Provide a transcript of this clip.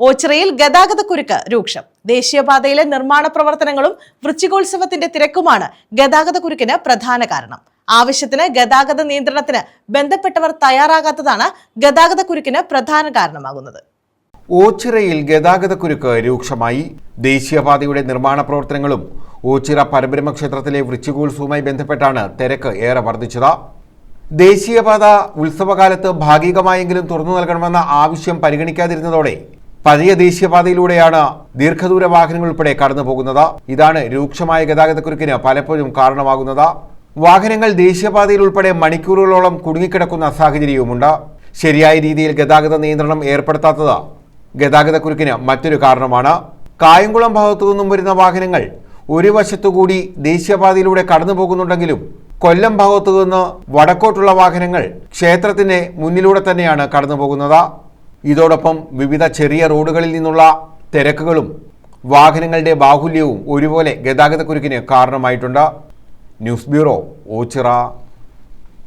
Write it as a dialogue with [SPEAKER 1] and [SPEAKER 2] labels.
[SPEAKER 1] ഓച്ചിറയിൽ ഗതാഗതക്കുരുക്ക് രൂക്ഷം. ദേശീയപാതയിലെ നിർമ്മാണ പ്രവർത്തനങ്ങളും വൃശ്ചികോത്സവത്തിന്റെ തിരക്കുമാണ് ഗതാഗതക്കുരുക്കിന് പ്രധാന കാരണം. ആവശ്യത്തിന് ഗതാഗത നിയന്ത്രണത്തിന് ബന്ധപ്പെട്ടവർ തയ്യാറാകാത്തതാണ് ഗതാഗതക്കുരുക്കിന് പ്രധാന കാരണമാകുന്നത്.
[SPEAKER 2] ഓച്ചിറയിൽ ഗതാഗതക്കുരുക്ക് രൂക്ഷമായി. ദേശീയപാതയുടെ നിർമ്മാണ പ്രവർത്തനങ്ങളും ഓച്ചിറ പരബ്രഹ്മ ക്ഷേത്രത്തിലെ വൃശ്ചികോത്സവവുമായി ബന്ധപ്പെട്ടാണ് തിരക്ക് ഏറെ വർദ്ധിച്ചത്. ദേശീയപാത ഉത്സവകാലത്ത് ഭാഗികമായെങ്കിലും തുറന്നു നൽകണമെന്ന ആവശ്യം പരിഗണിക്കാതിരുന്നതോടെ പഴയ ദേശീയപാതയിലൂടെയാണ് ദീർഘദൂര വാഹനങ്ങൾ ഉൾപ്പെടെ കടന്നു പോകുന്നത് ഇതാണ് രൂക്ഷമായ ഗതാഗതക്കുരുക്കിന് പലപ്പോഴും കാരണമാകുന്നത്. വാഹനങ്ങൾ ദേശീയപാതയിൽ ഉൾപ്പെടെ മണിക്കൂറുകളോളം കുടുങ്ങിക്കിടക്കുന്ന സാഹചര്യവുമുണ്ട്. ശരിയായ രീതിയിൽ ഗതാഗത നിയന്ത്രണം ഏർപ്പെടുത്താത്തത് ഗതാഗതക്കുരുക്കിന് മറ്റൊരു കാരണമാണ്. കായംകുളം ഭാഗത്തു നിന്നും വരുന്ന വാഹനങ്ങൾ ഒരു വശത്തുകൂടി ദേശീയപാതയിലൂടെ കടന്നു പോകുന്നുണ്ടെങ്കിലും കൊല്ലം ഭാഗത്തു നിന്ന് വടക്കോട്ടുള്ള വാഹനങ്ങൾ ക്ഷേത്രത്തിന് മുന്നിലൂടെ തന്നെയാണ് കടന്നു പോകുന്നത് ഇതോടൊപ്പം വിവിധ ചെറിയ റോഡുകളിൽ നിന്നുള്ള തിരക്കുകളും വാഹനങ്ങളുടെ ബാഹുല്യവും ഒരുപോലെ ഗതാഗതക്കുരുക്കിന് കാരണമായിട്ടുണ്ട്. News bureau Ochira.